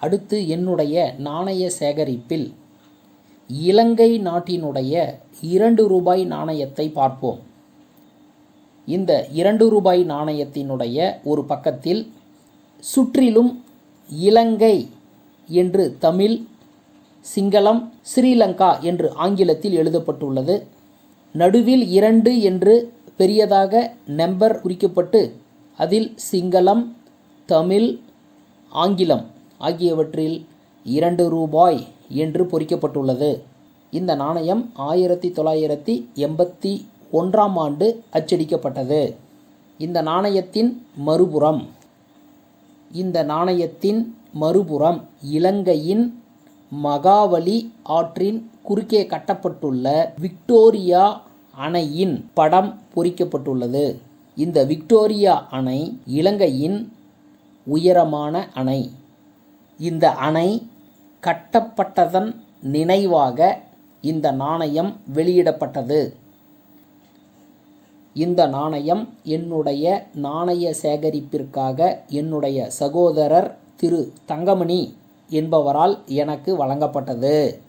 அடுத்து என்னுடைய நாணய சேகரிப்பில் இலங்கை நாட்டினுடைய இரண்டு ரூபாய் நாணயத்தை பார்ப்போம். இந்த இரண்டு ரூபாய் நாணயத்தினுடைய ஒரு பக்கத்தில் சுற்றிலும் இலங்கை என்று தமிழ் சிங்களம் ஸ்ரீலங்கா என்று ஆங்கிலத்தில் எழுதப்பட்டுள்ளது. நடுவில் இரண்டு என்று பெரியதாக நம்பர் குறிக்கப்பட்டு அதில் சிங்களம் தமிழ் ஆங்கிலம். ஆகியவற்றில் இரண்டு ரூபாய் என்று பொறிக்கப்பட்டுள்ளது. இந்த நாணயம் ஆயிரத்தி தொள்ளாயிரத்தி எண்பத்தி ஒன்றாம் ஆண்டு அச்சடிக்கப்பட்டது. இந்த நாணயத்தின் மறுபுறம். இந்த நாணயத்தின் மறுபுறம் இலங்கையின் மகாவலி ஆற்றின் குறுக்கே கட்டப்பட்டுள்ள விக்டோரியா அணையின் படம் பொறிக்கப்பட்டுள்ளது. இந்த விக்டோரியா அணை இலங்கையின் உயரமான அணை. இந்த அணை கட்டப்பட்டதன் நினைவாக இந்த நாணயம் வெளியிடப்பட்டது. இந்த நாணயம் என்னுடைய நாணய சேகரிப்பிற்காக என்னுடைய சகோதரர் திரு தங்கமணி என்பவரால் எனக்கு வழங்கப்பட்டது.